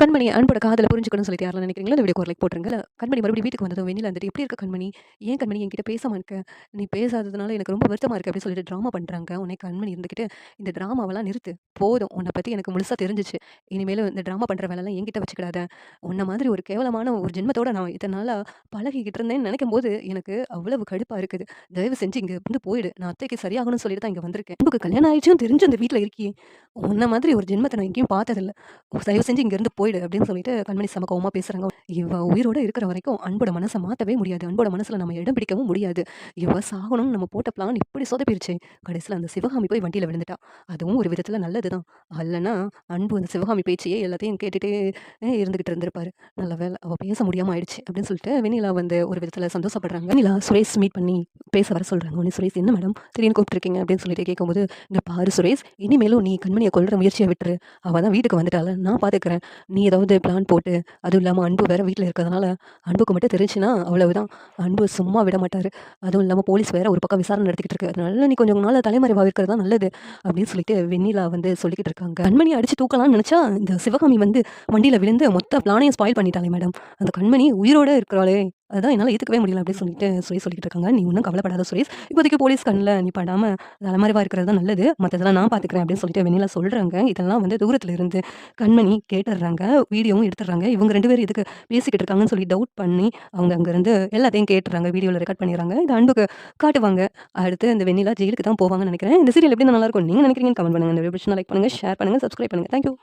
கண்மணி அன்போட காதல புரிஞ்சுக்கணும்னு சொல்லிட்டு யாரெல்லாம் நினைக்கிறீங்களோ அந்த வீடியோ ஒரு லைக் போட்டுருங்க. கண்மணி மறுபடியும் வீட்டுக்கு வந்ததும் வெளியில் வந்துட்டு, "எப்படி இருக்க கண்மணி? ஏன் கண்மணி என்கிட்ட பேசாமல் இருக்க? நீ பேசாததுனால எனக்கு ரொம்ப வருத்தமாக இருக்குது அப்படின்னு சொல்லிட்டு ட்ராமா பண்ணுறாங்க உன்னை கண்மணி இருந்துக்கிட்டு "இந்த ட்ராமாவெல்லாம் நிறுத்து. போதும். உன்னை பற்றி எனக்கு முழுசாக தெரிஞ்சுச்சு. இனிமேலும் இந்த ட்ராமா பண்ணுற வேலைலாம் என்கிட்ட வச்சுக்கிடாத. உன்ன மாதிரி ஒரு கேவலமான ஒரு ஜென்மத்தோட நான் இதனால் பழகிக்கிட்டு இருந்தேன்னு நெனைக்கும்போது, எனக்கு அவ்வளவு கடுப்பாக இருக்குது. தயவு செஞ்சு இங்கே வந்து போயிடு. நான் அத்தைக்கு சரியாகணும்னு சொல்லிட்டு தான் இங்கே வந்திருக்கேன். உங்களுக்கு கல்யாணம் ஆயிடுச்சும் தெரிஞ்சு அந்த வீட்டில் இருக்கியே. உன்ன மாதிரி ஒரு ஜென்மத்தை நான் எங்கேயும் பார்த்ததில்ல. தயவு செஞ்சு இங்கேருந்து போயிடு." அப்படின்னு சொல்லிட்டு கண்மணி செம கோவமா பேசுறாங்க. இவ உயிரோட இருக்கிற வரைக்கும் அன்போட மனசை மாற்றவே முடியாது. அன்போட மனசில் நம்ம இடம் பிடிக்கவும் முடியாது. இவ சாகணும்னு நம்ம போட்ட பிளான் இப்படி சொதப்பிருச்சே. கடைசியில் அந்த சிவகாமி போய் வண்டியில் விழுந்துட்டா. அதுவும் ஒரு விதத்தில் நல்லது தான் அல்லனா அன்பு அந்த சிவகாமி பேச்சையே எல்லாத்தையும் கேட்டுகிட்டே இருந்துகிட்டு இருந்திருப்பார் நல்ல வேளை அவள் பேச முடியாமல் ஆயிடுச்சு. அப்படின்னு சொல்லிட்டு வெண்ணிலா வந்து ஒரு விதத்தில் சந்தோஷப்படுறாங்க. வெண்ணிலா சுரேஷ் மீட் பண்ணி பேச வர சொல்கிறாங்க உடனே சுரேஷ், "என்ன மேடம் திடீர்னு கூப்பிட்டுருக்கீங்க?" அப்படின்னு சொல்லிட்டு கேட்கும்போது, இங்கே பாரு சுரேஷ், இனிமேலும் நீ ஜெமினியை கொல்ற முயற்சியை விட்டுரு. அவள் தான் வீட்டுக்கு வந்துட்டால. நான் பார்த்துக்கிறேன். நீ ஏதாவது பிளான் போட்டு அதுவும் இல்லாமல் அன்பு வேற வீட்டில் இருக்கிறதுனால, அன்புக்கு மட்டும் தெரிஞ்சுன்னா அவ்வளவுதான். அன்பு சும்மா விட மாட்டார் அதுவும் இல்லாமல் போலீஸ் வேற ஒரு பக்கம் விசாரணை நடத்திக்கிட்டு இருக்கு. அதனால நீ கொஞ்சம் நாள் தலைமறைவாக இருக்கிறது தான் நல்லது." அப்படின்னு சொல்லிட்டு வெண்ணிலா வந்து சொல்லிக்கிட்டு இருக்காங்க. கண்மணி அடிச்சு தூக்கலாம்னு நினச்சா இந்த சிவகாமி வந்து வண்டியில் விழுந்து மொத்த பிளானையும் ஸ்பாயில் பண்ணிட்டாளே மேடம். அந்த கண்மணி உயிரோட இருக்கிறாளே. அதான் என்னால் ஏற்றுக்கவே முடியல அப்படின்னு சொல்லிட்டு சுரேஷ் சொல்லிட்டு இருக்காங்க. "நீ ஒன்றும் கவலைப்படாத சுரேஷ். இப்போதைக்கு போலீஸ் கண்ணில் நீ படாம அலமாரிவாக இருக்கிறது தான் நல்லது. மற்றதெல்லாம் நான் பார்த்துக்கிறேன்." அப்படின்னு சொல்லிட்டு வெண்ணிலா சொல்கிறாங்க இதெல்லாம் வந்து தூரத்தில் இருந்து கண்மணி கேட்டுடுறாங்க வீடியோவும் எடுத்துடுறாங்க. இவங்க ரெண்டு பேரும் இதுக்கு பேசிக்கிட்டு இருக்காங்கன்னு சொல்லி டவுட் பண்ணி, அவங்க அங்கேருந்து எல்லாத்தையும் கேட்டுறாங்க வீடியோவில் ரெக்கார்ட் பண்ணிடுறாங்க இது அன்புக்கு காட்டுவாங்க. அடுத்து இந்த வெண்ணிலா ஜெயிலுக்கு தான் போவாங்கன்னு நினைக்கிறேன் இந்த சீரியல் எப்படி நல்லா இருக்கும் நினைக்கிறீங்கன்னு கமெண்ட் பண்ணுங்க. இந்த வீடியோ லைக் பண்ணுங்க, ஷேர் பண்ணுங்கள் சப்ஸ்கிரைப் பண்ணுங்க. Thank you.